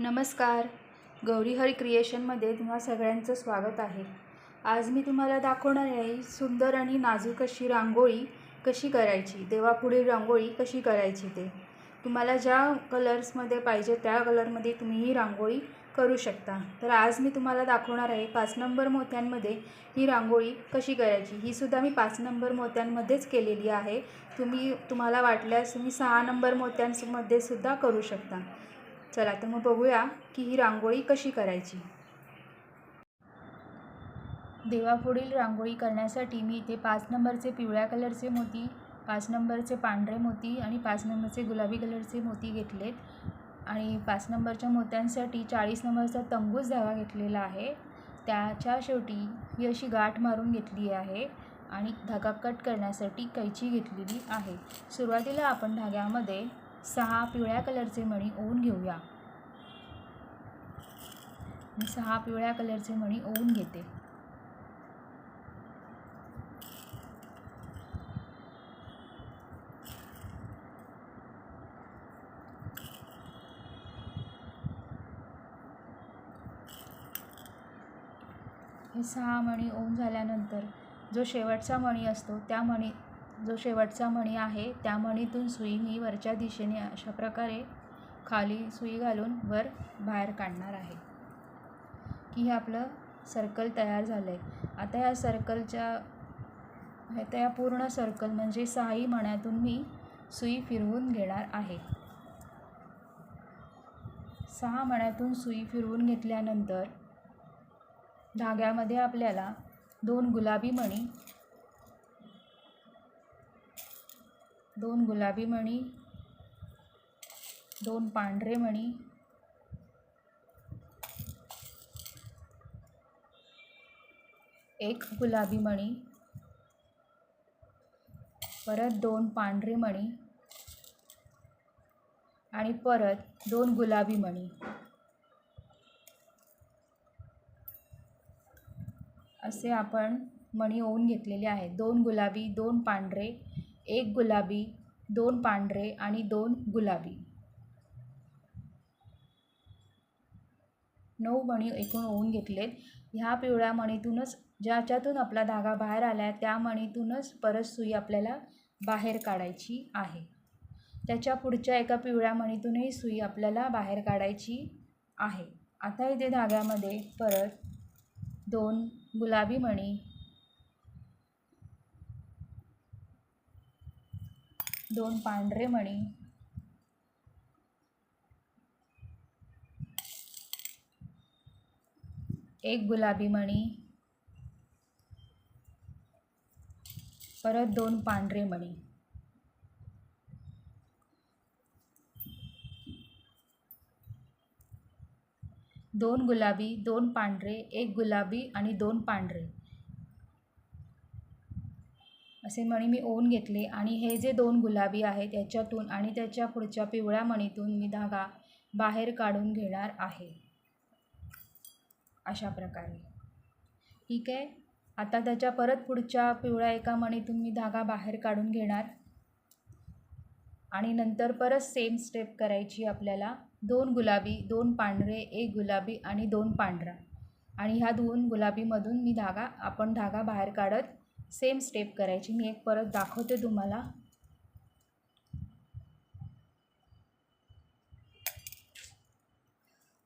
नमस्कार. गौरी हरी क्रिएशनमध्ये तुम्हा सगळ्यांचं स्वागत आहे. आज मी तुम्हाला दाखवणार आहे सुंदर आणि नाजूक अशी रांगोळी कशी करायची देवापुढील रांगोळी कशी करायची ते. तुम्हाला ज्या कलर्समध्ये पाहिजे त्या कलरमध्ये तुम्ही ही रांगोळी करू शकता. तर आज मी तुम्हाला दाखवणार आहे पाच नंबर मोत्यांमध्ये ही रांगोळी कशी करायची. ही सुद्धा मी पाच नंबर मोत्यांमध्येच केलेली आहे. तुम्ही तुम्हाला वाटल्यास तुम्ही सहा नंबर मोत्यांमध्ये सुद्धा करू शकता. चला तर मग बघूया की ही रांगोळी कशी करायची. देवापुढील रांगोळी करण्यासाठी मी इथे पाच नंबरचे पिवळ्या कलरचे मोती पाच नंबरचे पांढरे मोती आणि पाच नंबरचे गुलाबी कलरचे मोती घेतलेत. आणि पाच नंबरच्या मोत्यांसाठी चाळीस नंबरचा तंबूस धागा घेतलेला आहे. त्याच्या शेवटी ही अशी गाठ मारून घेतली आहे आणि धागा कट करण्यासाठी कैची घेतलेली आहे. सुरुवातीला आपण धाग्यामध्ये सहा पिवळ्या कलरचे मणी ओवून घेऊया. मी सहा पिवळ्या कलरचे मणी ओवून घेते. हे सहा मणी ओवून झाल्यानंतर जो शेवटचा मणी असतो त्या मणी जो शेवटचा मणी आहे त्या मणीतून सुई मी वरच्या दिशेने अशा प्रकारे खाली सुई घालून वर बाहेर काढणार आहे. की हे आपलं सर्कल तयार झालं आहे आता या सर्कलच्या आता या पूर्ण सर्कल म्हणजे सहाही मण्यातून मी सुई फिरवून घेणार आहे. सहा मण्यातून सुई फिरवून घेतल्यानंतर धाग्यामध्ये आपल्याला दोन गुलाबी मणी दोन गुलाबी मणी दोन पांढरे मणी एक गुलाबी मणी परत दोन पांढरे मणी आणि परत दोन गुलाबी मणी. असे आपण मणी ओवून घेतलेले आहेत. दोन गुलाबी दोन पांढरे एक गुलाबी दोन पांढरे आणि दोन गुलाबी. नऊ मणी एकूण ओवून घेतलेत. ह्या पिवळ्या मणीतूनच ज्याच्यातून आपला धागा बाहेर आला आहे त्या मणीतूनच परत सुई आपल्याला बाहेर काढायची आहे. त्याच्या पुढच्या एका पिवळ्या मणीतूनही सुई आपल्याला बाहेर काढायची आहे. आता इथे धाग्यामध्ये परत दोन गुलाबी मणी दोन पांढरे मणी. एक गुलाबी मणी. परत दोन पांढरे मणी. दोन गुलाबी दोन पांढरे एक गुलाबी आणि दोन पांढरे. असे मणी मी ओवून घेतले आणि हे जे दोन गुलाबी आहेत याच्यातून आणि त्याच्या पुढच्या पिवळ्या मणीतून मी धागा बाहेर काढून घेणार आहे. अशा प्रकारे. ठीक आहे? आता त्याच्या परत पुढच्या पिवळ्या एका मणीतून मी धागा बाहेर काढून घेणार. आणि नंतर परत सेम स्टेप करायची आपल्याला. दोन गुलाबी दोन पांढरे एक गुलाबी आणि दोन पांढरा. आणि ह्या दोन गुलाबीमधून मी धागा आपण धागा बाहेर काढत सेम स्टेप करायची. मी एक परत दाखवते तुम्हाला.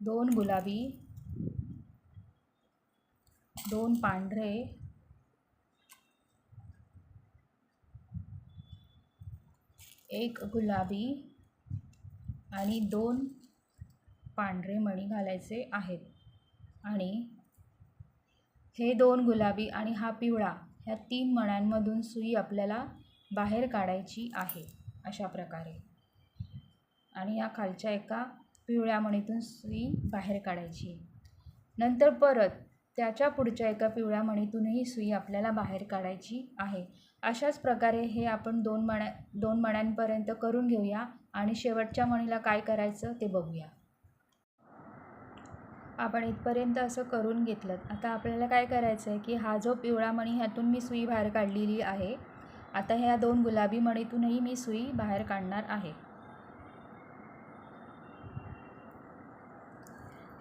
दोन गुलाबी दोन पांढरे एक गुलाबी आणि दोन पांढरे मणी घालायचे आहेत. आणि हे दोन गुलाबी आणि हा पिवळा ह्या तीन मण्यांमधून सुई आपल्याला बाहेर काढायची आहे अशा प्रकारे. आणि या खालच्या एका पिवळ्या मणीतून सुई बाहेर काढायची. नंतर परत त्याच्या पुढच्या एका पिवळ्या मणीतूनही सुई आपल्याला बाहेर काढायची आहे. अशाच प्रकारे हे आपण दोन मण्या दोन मण्यांपर्यंत करून घेऊया आणि शेवटच्या मणीला काय करायचं ते बघूया. आपण इथपर्यंत असं करून घेतलं. आता आपल्याला काय करायचं आहे की हा जो पिवळा मणी ह्यातून मी सुई बाहेर काढलेली आहे. आता ह्या दोन गुलाबी मणीतूनही मी सुई बाहेर काढणार आहे.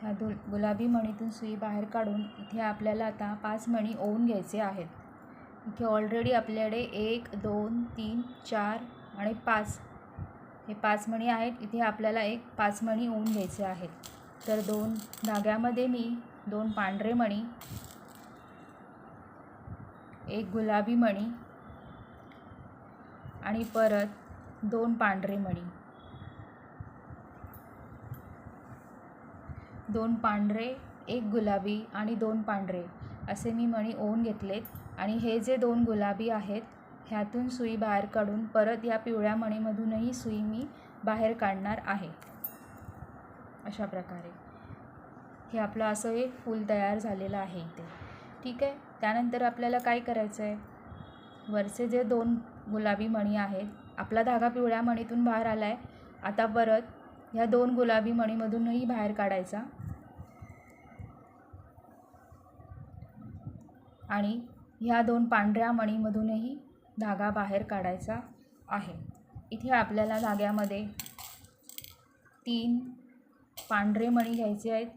ह्या दु गुलाबी मणीतून सुई बाहेर काढून इथे आपल्याला आता पाच मणी ओवून घ्यायचे आहेत. इथे ऑलरेडी आपल्याकडे एक दोन तीन चार आणि पाच. हे पाच मणी आहेत. इथे आपल्याला एक पाच मणी ओवून घ्यायचे आहेत. तर दोन धाग्यामध्ये मी दोन पांढरे मणी एक गुलाबी मणी आणि परत दोन पांढरे मणी. दोन पांढरे एक गुलाबी आणि दोन पांढरे असे मी मणी ओवून घेतलेत आणि हे जे दोन गुलाबी आहेत ह्यातून सुई बाहेर काढून परत या पिवळ्या मणीमधूनही सुई मी बाहेर काढणार आहे. अशा प्रकारे. हे आपलं असं हे फूल तयार झालेलं आहे इथे. ठीक आहे? त्यानंतर आपल्याला काय करायचं आहे वरचे जे दोन गुलाबी मणी आहेत आपला धागा पिवळ्या मणीतून बाहेर आला आहे आता परत ह्या दोन गुलाबी मणीमधूनही बाहेर काढायचा. आणि ह्या दोन पांढऱ्या मणीमधूनही धागा बाहेर काढायचा आहे. इथे आपल्याला धाग्यामध्ये तीन पांढरे मणी घ्यायचे आहेत.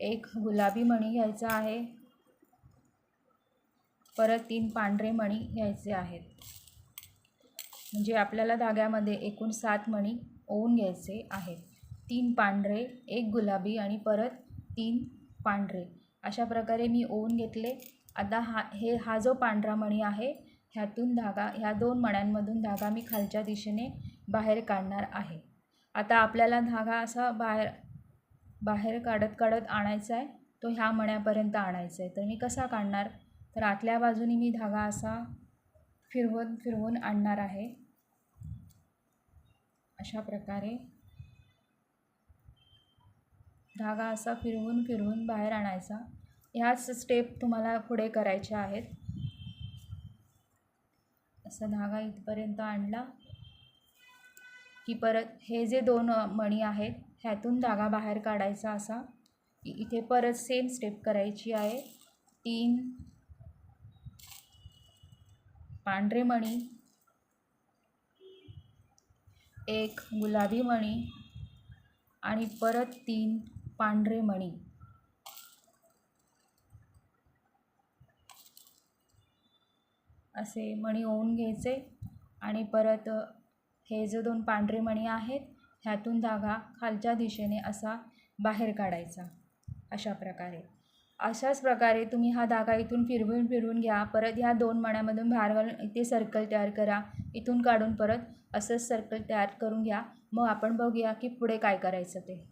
एक गुलाबी मणी घ्यायचा आहे. परत तीन पांढरे मणी घ्यायचे आहेत. म्हणजे आपल्याला धाग्यामध्ये एकूण सात मणी ओवून घ्यायचे आहेत. तीन पांढरे एक गुलाबी आणि परत तीन पांढरे. अशा प्रकारे मी ओवून घेतले. आता हा हे हा जो पांढरा मणी आहे ह्यातून धागा ह्या दोन मण्यांमधून धागा मी खालच्या दिशेने बाहेर काढणार आहे. आता आपल्याला धागा असा बाहेर बाहेर काढत काढत आणायचा आहे तो ह्या मण्यापर्यंत आणायचा आहे. तर मी कसा काढणार? तर आतल्या बाजूने मी धागा असा फिरवून फिरवून आणणार आहे. अशा प्रकारे धागा असा फिरवून फिरवून बाहेर आणायचा. ह्याच स्टेप तुम्हाला पुढे करायच्या आहेत. असा धागा इथपर्यंत आणला की परत हे जे दोन मणी आहेत ह्यातून धागा बाहेर काढायचा असा. इथे परत सेम स्टेप करायची आहे. तीन पांढरे मणी. एक गुलाबी मणी. आणि परत तीन पांढरे मणी. असे मणी ओवून घ्यायचे आणि परत हे जे दोन पांढरे मणी आहेत ह्यातून धागा खालच्या दिशेने असा बाहेर काढायचा. अशा प्रकारे. अशाच प्रकारे तुम्ही हा धागा इथून फिरवून फिरवून घ्या. परत ह्या दोन मण्यामधून बाहेर घालून इथे सर्कल तयार करा. इथून काढून परत असंच सर्कल तयार करून घ्या. मग आपण बघूया की पुढे काय करायचं ते.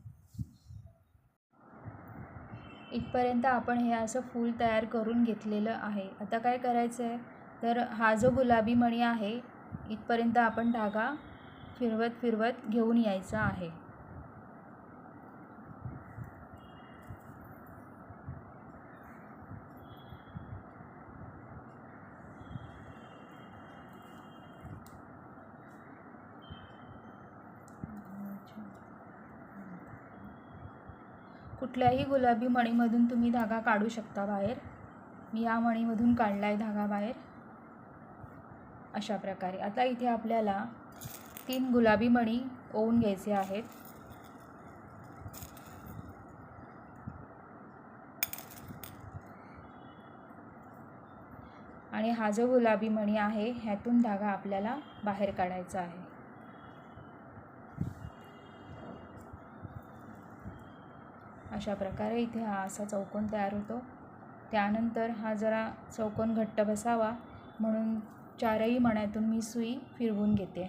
इथपर्यंत आपण हे असं फूल तयार करून घेतलेलं आहे. आता काय करायचं आहे तर हा जो गुलाबी मणी आहे इथपर्यंत आपण धागा फिरवत फिरवत घेऊन यायचा आहे. कुठल्याही गुलाबी मणीमधून तुम्ही धागा काढू शकता बाहेर. मी या मणीमधून काढला आहे धागा बाहेर. अशा प्रकारे. आता इथे आपल्याला तीन गुलाबी मणी ओवून घ्यायचे आहेत. आणि हा जो गुलाबी मणी आहे ह्यातून धागा आपल्याला बाहेर काढायचा आहे. अशा प्रकारे इथे हा असा चौकोन तयार होतो. त्यानंतर हा जरा चौकोन घट्ट बसावा म्हणून चारही मण्यातून मी सुई फिरवून घेते.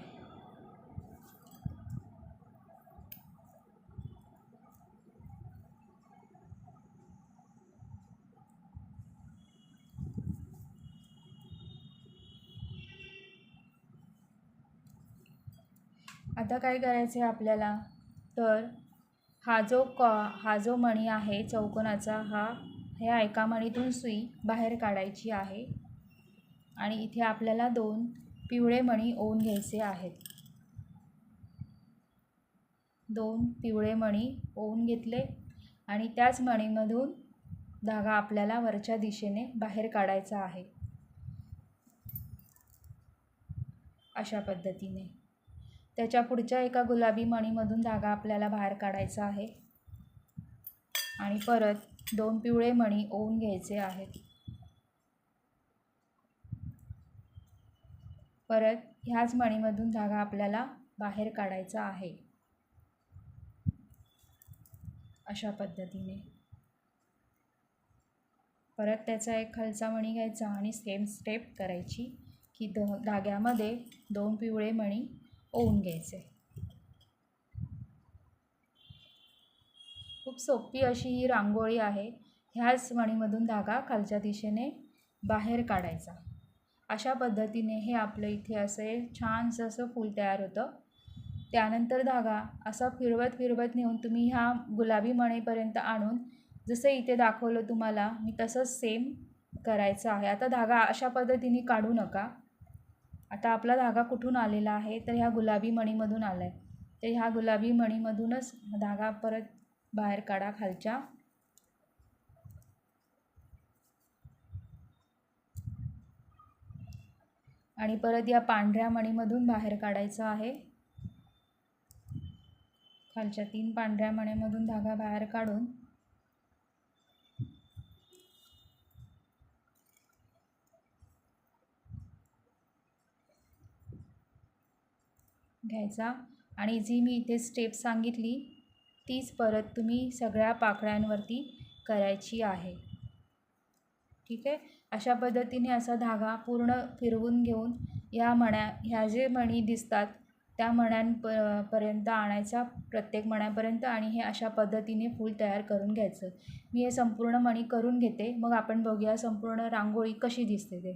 आता काय करायचं आहे आपल्याला? तर हा जो कॉ हा जो मणी आहे चौकोनाचा हा ह्या एका मणीतून सुई बाहेर काढायची आहे. आणि इथे आपल्याला दोन पिवळे मणी ओवून घ्यायचे आहेत. दोन पिवळे मणी ओवून घेतले आणि त्याच मणीमधून धागा आपल्याला वरच्या दिशेने बाहेर काढायचा आहे. अशा पद्धतीने. त्याच्या पुढच्या एका गुलाबी मणीमधून धागा आपल्याला बाहेर काढायचा आहे. आणि परत दोन पिवळे मणी ओवून घ्यायचे आहेत. परत ह्याच मणीमधून धागा आपल्याला बाहेर काढायचा आहे. अशा पद्धतीने. परत त्याचा एक खालचा मणी घ्यायचा आणि सेम स्टेप करायची की दो धाग्यामध्ये दोन पिवळे मणी ओवून घ्यायचे. खूप सोपी अशी ही रांगोळी आहे. ह्याच मणीमधून धागा खालच्या दिशेने बाहेर काढायचा. अशा पद्धतीने हे आपलं इथे असे छानसं असं फूल तयार होतं. त्यानंतर धागा असा फिरवत फिरवत नेऊन तुम्ही ह्या गुलाबी मणीपर्यंत आणून जसं इथे दाखवलं तुम्हाला मी तसंच सेम करायचं आहे. आता धागा अशा पद्धतीने काढू नका. आता आपला धागा कुठून आलेला आहे? तर ह्या गुलाबी मणीमधून आला आहे तर ह्या गुलाबी मणीमधूनच धागा परत बाहेर काढा खालच्या. आणि परत या पांढऱ्या मणीमधून बाहेर काढायचं आहे. खालच्या तीन पांढऱ्या मणीमधून धागा बाहेर काढून. घ्यायचा. आणि जी मी इथे स्टेप सांगितली तीच परत तुम्ही सगळ्या पाकळ्यांवरती करायची आहे. ठीक आहे? अशा पद्धतीने असा धागा पूर्ण फिरवून घेऊन या मण्या ह्या जे मणी दिसतात त्या मण्यांप पर्यंत आणायचा प्रत्येक मण्यापर्यंत आणि हे अशा पद्धतीने फूल तयार करून घ्यायचं. मी हे संपूर्ण मणी करून घेते. मग आपण बघूया संपूर्ण रांगोळी कशी दिसते ते.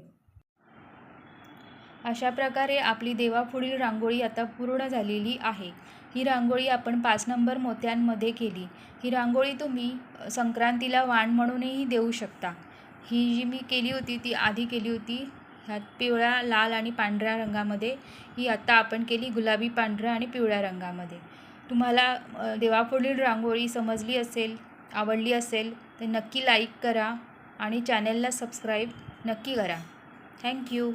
अशा प्रकारे आपली देवापुढील रांगोळी आता पूर्ण झालेली आहे. ही रांगोळी आपण पाच नंबर मोत्यांमध्ये केली. ही रांगोळी तुम्ही संक्रांतीला वाण म्हणूनही देऊ शकता. ही जी मी केली होती ती आधी केली होती ह्यात पिवळ्या लाल आणि पांढऱ्या रंगामध्ये ही आत्ता आपण केली गुलाबी पांढऱ्या आणि पिवळ्या रंगामध्ये. तुम्हाला देवापुढील रांगोळी समजली असेल आवडली असेल तर नक्की लाईक करा आणि चॅनलला सबस्क्राईब नक्की करा. थँक्यू